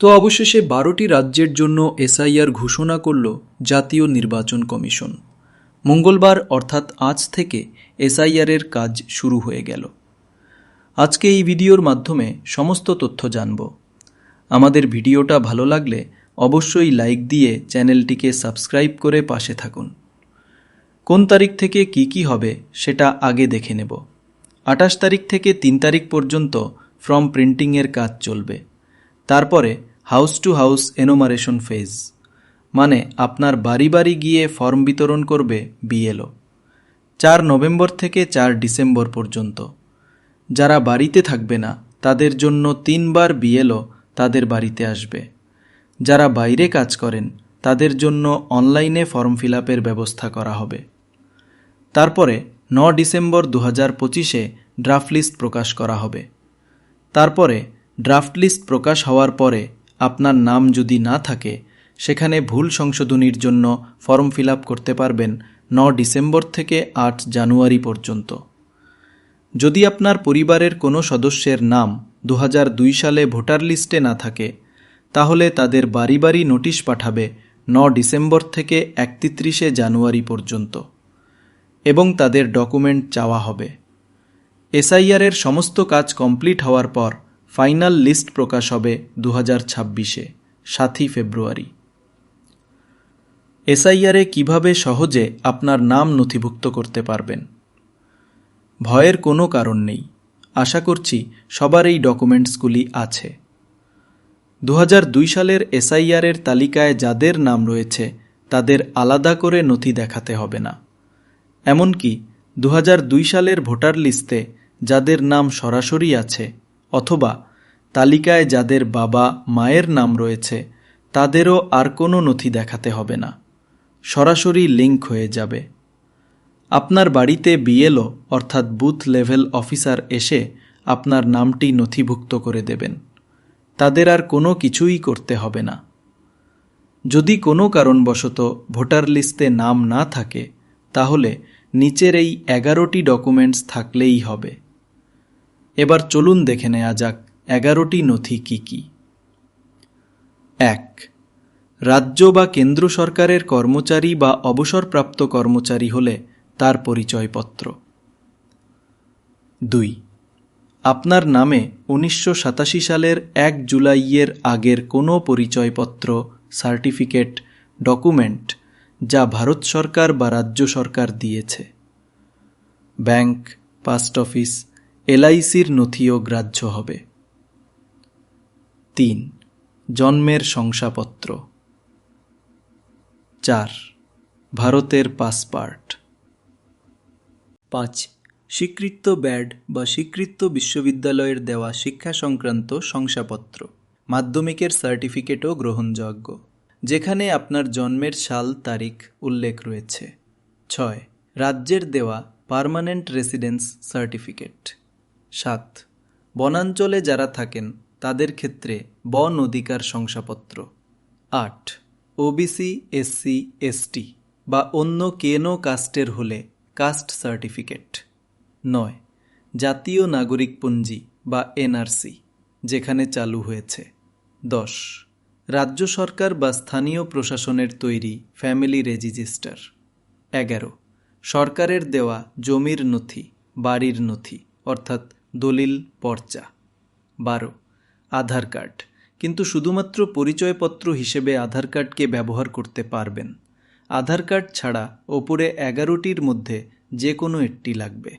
তো অবশেষে বারোটি রাজ্যের জন্য এসআইআর ঘোষণা করল জাতীয় নির্বাচন কমিশন। মঙ্গলবার অর্থাৎ আজ থেকে এসআইআরের কাজ শুরু হয়ে গেল। আজকে এই ভিডিওর মাধ্যমে সমস্ত তথ্য জানব। আমাদের ভিডিওটা ভালো লাগলে অবশ্যই লাইক দিয়ে চ্যানেলটিকে সাবস্ক্রাইব করে পাশে থাকুন। কোন তারিখ থেকে কি কি হবে সেটা আগে দেখে নেব। আঠাশ তারিখ থেকে তিন তারিখ পর্যন্ত ফর্ম প্রিন্টিংয়ের কাজ চলবে। তারপরে house to house enumeration phase. মানে আপনার বাড়ি বাড়ি গিয়ে ফর্ম বিতরণ করবে বিএলও। চার নভেম্বর থেকে চার ডিসেম্বর পর্যন্ত। যারা বাড়িতে থাকবে না, তাদের জন্য তিনবার বিএলও তাদের বাড়িতে আসবে। যারা বাইরে কাজ করেন, তাদের জন্য অনলাইনে ফর্ম ফিল ব্যবস্থা করা হবে। তারপরে ন ডিসেম্বর দু হাজার পঁচিশে ড্রাফট লিস্ট প্রকাশ করা হবে। তারপরে ড্রাফট লিস্ট প্রকাশ হওয়ার পরে আপনার নাম যদি না থাকে, সেখানে ভুল সংশোধনীর জন্য ফর্ম ফিল করতে পারবেন ন ডিসেম্বর থেকে আট জানুয়ারি পর্যন্ত। যদি আপনার পরিবারের কোনো সদস্যের নাম দু হাজার দুই সালে ভোটার লিস্টে না থাকে, তাহলে তাদের বাড়ি বাড়ি নোটিশ পাঠাবে ন ডিসেম্বর থেকে একত্রিশে জানুয়ারি পর্যন্ত এবং তাদের ডকুমেন্ট চাওয়া হবে। এসআইআরের সমস্ত কাজ কমপ্লিট হওয়ার পর ফাইনাল লিস্ট প্রকাশ হবে দু হাজার ছাব্বিশে, সাতই ফেব্রুয়ারি। এসআইআরে কীভাবে সহজে আপনার নাম নথিভুক্ত করতে পারবেন? ভয়ের কোনো কারণ নেই। আশা করছি সবার এই ডকুমেন্টসগুলি আছে। দু হাজার দুই সালের এসআইআরের তালিকায় যাদের নাম রয়েছে, তাদের আলাদা করে নথি দেখাতে হবে না। এমনকি দু হাজার দুই সালের ভোটার লিস্টে যাদের নাম সরাসরি আছে অথবা তালিকায় যাদের বাবা মায়ের নাম রয়েছে, তাদেরও আর কোনো নথি দেখাতে হবে না। সরাসরি লিঙ্ক হয়ে যাবে। আপনার বাড়িতে বিএলও অর্থাৎ বুথ লেভেল অফিসার এসে আপনার নামটি নথিভুক্ত করে দেবেন। তাদের আর কোনো কিছুই করতে হবে না। যদি কোনো কারণবশত ভোটার লিস্টে নাম না থাকে, তাহলে নিচের এই এগারোটি ডকুমেন্টস থাকলেই হবে। এবার চলুন দেখে নেওয়া যাক এগারোটি নথি কি কি? এক, রাজ্য বা কেন্দ্র সরকারের কর্মচারী বা অবসরপ্রাপ্ত কর্মচারী হলে তার পরিচয়পত্র। দুই, আপনার নামে উনিশশো সাতাশি সালের এক জুলাইয়ের আগের কোনো পরিচয়পত্র, সার্টিফিকেট, ডকুমেন্ট যা ভারত সরকার বা রাজ্য সরকার দিয়েছে। ব্যাংক, পাস্ট অফিস, এলআইসির নথিও গ্রাহ্য হবে। তিন, জন্মের শংসাপত্র। চার, ভারতের পাসপোর্ট। পাঁচ, স্বীকৃত ব্যাড বা স্বীকৃত বিশ্ববিদ্যালয়ের দেওয়া শিক্ষা সংক্রান্ত শংসাপত্র, মাধ্যমিকের সার্টিফিকেটও গ্রহণযোগ্য, যেখানে আপনার জন্মের সাল, তারিখ উল্লেখ রয়েছে। ছয়, রাজ্যের দেওয়া পার্মানেন্ট রেসিডেন্স সার্টিফিকেট। সাত, বনাঞ্চলে যারা থাকেন তাদের ক্ষেত্রে বন অধিকার শংসাপত্র। আট। ওবিসি এসসি এসটি বা অন্য কেনো কাস্টের হলে কাস্ট সার্টিফিকেট। নয়। জাতীয় নাগরিকপঞ্জি বা এনআরসি যেখানে চালু হয়েছে। দশ। রাজ্য সরকার বা স্থানীয় প্রশাসনের তৈরি ফ্যামিলি রেজিস্টার। এগারো। সরকারের দেওয়া জমির নথি, বাড়ির নথি, অর্থাৎ দলিল, পর্চা। বারো। আধার কার্ড। কিন্তু শুধুমাত্র পরিচয়পত্র হিসেবে আধার কার্ডকে ব্যবহার করতে পারবেন। আধার কার্ড ছাড়া ওপরে এগারোটির মধ্যে যে কোনো একটি লাগবে।